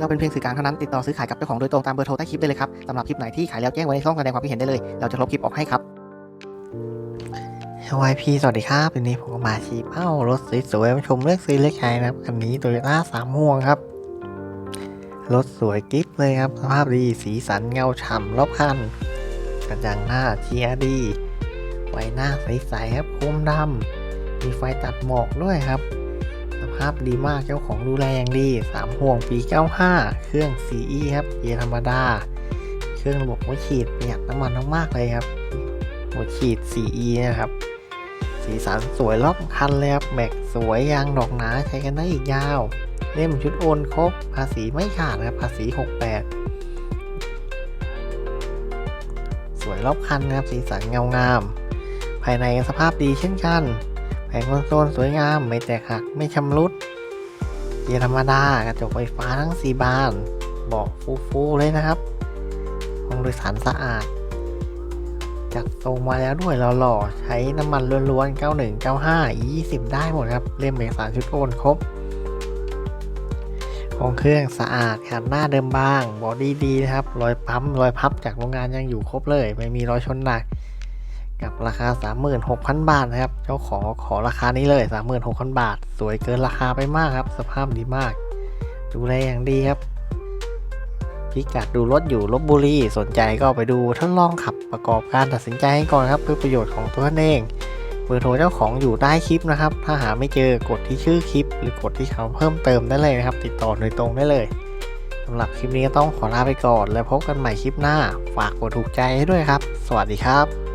เราเป็นเพียงสื่อกลางเท่านั้นติดต่อซื้อขายกับเจ้าของโดยตรงตามเบอร์โทรใต้คลิปได้เลยครับสำหรับคลิปไหนที่ขายแล้วแจ้งไว้ในช่องแสดงความคิดเห็นได้เลย เราจะลบคลิปออกให้ครับ YP สวัสดีครับวันนี้ผมมาชี้เป้ารถสวยๆมาชมเลือกซื้อเลือกใช้นะครับคันนี้โตโยต้าสามห่วงครับรถสวยกิ๊บเลยครับสภาพดีสีสันเงาฉ่ำรอบคันกระจังหน้าเชียร์ดีไฟหน้าใสๆครับโคมดำมีไฟตัดหมอกด้วยครับ สภาพดีมากเจ้าของดูแลอย่างดี 3 ห่วงปี 95 เครื่อง CE ครับเกียร์ธรรมดา เครื่องระบบหัวฉีดประหยัดน้ำมันมากๆเลยครับหัวฉีด CE นะครับ สีสันสวยรอบคันเลยครับแม็กสวยยางดอกหนาใช้กันได้อีกยาว เล่มชุดโอนครบ ภาษีไม่ขาดนะครับ ภาษี 68 สวยรอบคันนะครับ สีสันเงางาม ภายในสภาพดีเช่นกัน แผงคอนโซลสวยงามไม่แตกหักไม่ชำรุดเกียร์ธรรมดากระจกไฟฟ้าทั้ง 4 บานเบาะฟูๆเลยนะครับห้องโดยสารสะอาด จัดทรงมาแล้วด้วยหล่อๆใช้น้ำมันล้วนๆ 91 95 20 ได้หมดครับ เล่มเอกสารชุดโอนครบของเครื่องสะอาดขัดหน้าเดิมบางบอดี้ดีนะครับ รอยปั๊ม รอยพับจากโรงงานยังอยู่ครบเลย ไม่มีรอยชนหนัก กับราคา 36,000 บาทนะครับ เจ้าของขอราคานี้เลย 36,000 บาท สวยเกินราคาไปมากครับ สภาพดีมาก ดูแลอย่างดีครับ พิกัดดูรถอยู่ลบบุรีสนใจก็ไปดูทดลองขับประกอบการตัดสินใจให้ก่อนครับ เพื่อประโยชน์ของตัวเองเบอร์โทรเจ้าของอยู่ใต้คลิปนะครับ ถ้าหาไม่เจอกดที่ชื่อคลิป หรือกดที่คำเพิ่มเติมได้เลยนะครับ ติดต่อโดยตรงได้เลยสำหรับคลิปนี้ก็ต้องขอลาไปก่อน แล้วพบกันใหม่คลิปหน้า ฝากกดถูกใจให้ด้วยครับ สวัสดีครับ